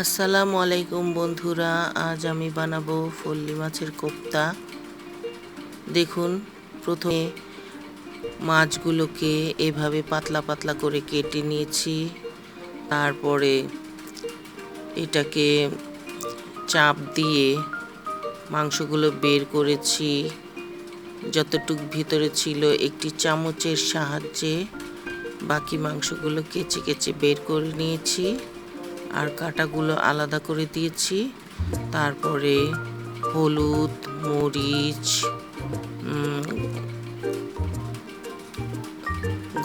আসসালামু আলাইকুম বন্ধুরা, আজ আমি বানাবো ফল্লি মাছের কোপ্তা। দেখুন, প্রথমে মাছগুলোকে এভাবে পাতলা পাতলা করে কেটে নিয়েছি। তারপরে এটাকে চাপ দিয়ে মাংসগুলো বের করেছি। যতটুক ভিতরে ছিল একটি চামচের সাহায্যে বাকি মাংসগুলো কেচে কেচে বের করে নিয়েছি। আর কাটাগুলো আলাদা করে দিয়েছি। তারপরে হলুদ, মরিচ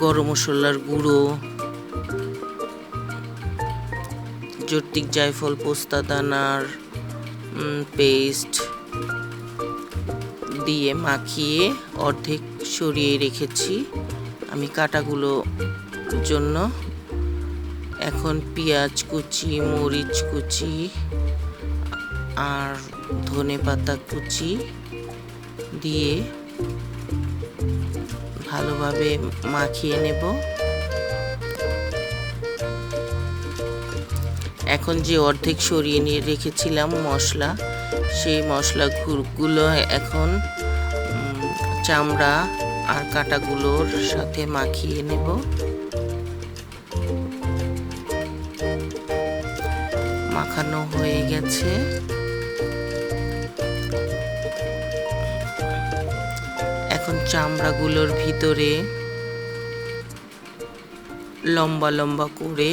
গরম মশলার গুঁড়ো জটিক জায়ফল, পোস্তা, দানার পেস্ট দিয়ে মাখিয়ে অর্ধেক সরিয়ে রেখেছি আমি কাটাগুলো জন্য। এখন পেঁয়াজ কুচি, মরিচ কুচি আর ধনে পাতা কুচি দিয়ে ভালোভাবে মাখিয়ে নেব। এখন যে অর্ধেক সরিয়ে নিয়ে রেখেছিলাম মশলা, সেই মশলা ঘুরগুলো এখন চামড়া আর কাটাগুলোর সাথে মাখিয়ে নেব। মাখানো হয়ে গেছে। এখন চামড়াগুলোর ভিতরে লম্বা লম্বা করে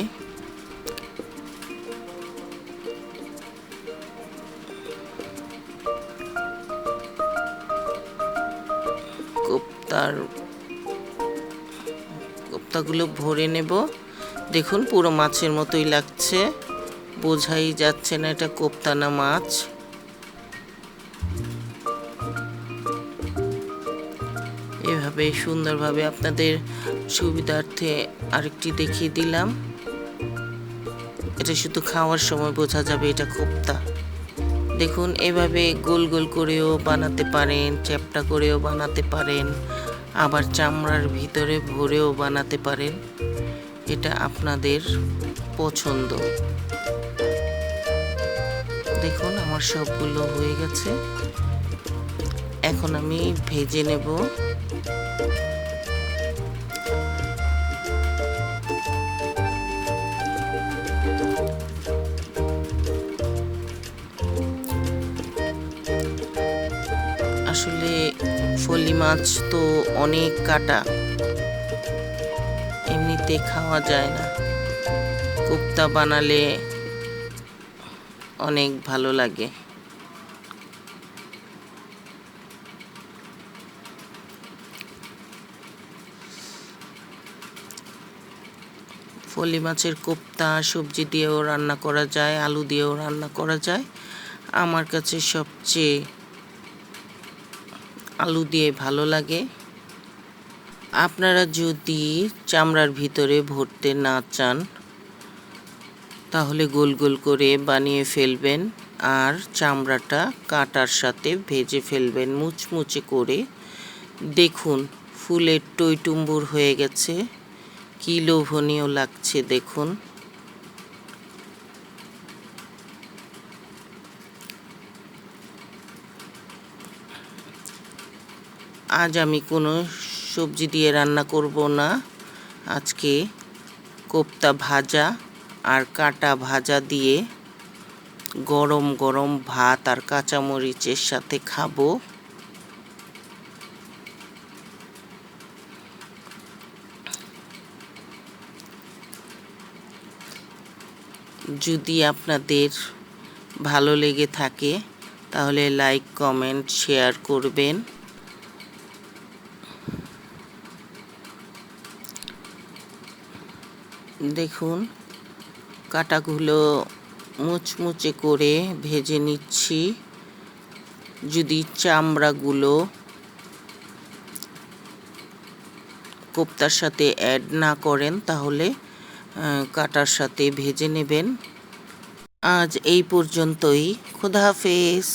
কোপ্তার কোপ্তাগুলো ভরে নেব। দেখুন পুরো মাছের মতোই লাগছে। বোঝাই যাচ্ছে না এটা কোপ্তানা মাছ। এভাবে সুন্দরভাবে আপনাদের সুবিধার্থে আরেকটি দেখিয়ে দিলাম। এটা শুধু খাওয়ার সময় বোঝা যাবে এটা কোপ্তা। দেখুন, এভাবে গোল গোল করেও বানাতে পারেন, চ্যাপটা করেও বানাতে পারেন, আবার চামড়ার ভিতরে ভরেও বানাতে পারেন। এটা আপনাদের পছন্দ। দেখুন, আমার সবগুলো হয়ে গেছে। এখন আমি ভেজে নেব। আসলে ফলি মাছ তো অনেক কাটা, এমনিতে খাওয়া যায় না। কোপ্তা বানালে অনেক ভালো লাগে। ফলি মাছের কোপ্তা, সবজি দিয়েও রান্না করা যায়, আলু দিয়েও রান্না করা যায়। আমার কাছে সবচেয়ে আলু দিয়ে ভালো লাগে। আপনারা যদি চামড়ার ভিতরে ভরতে না চান তাহলে গোল গোল করে বানিয়ে ফেলবেন আর চামড়াটা কাটার সাথে ভেজে ফেলবেন, মুচমুচে করে। দেখুন, ফুলের টইটুম্বুর হয়ে গেছে। কি লোভনীয় লাগছে দেখুন। আজ আমি কোনো সবজি দিয়ে রান্না করব না। আজকে কোপ্তা ভাজা আর কাটা ভাজা দিয়ে গরম গরম ভাত আর কাঁচামরিচের সাথে খাব। যদি আপনাদের ভালো লেগে থাকে, তাহলে লাইক কমেন্ট শেয়ার করবেন। দেখুন কাটাগুলো মুচমুচে করে ভেজে নিচ্ছি। যদি চামড়াগুলো কোপ্তার সাথে অ্যাড না করেন, তাহলে কাটার সাথে ভেজে নেবেন। আজ এই পর্যন্তই। খুদা হাফেজ।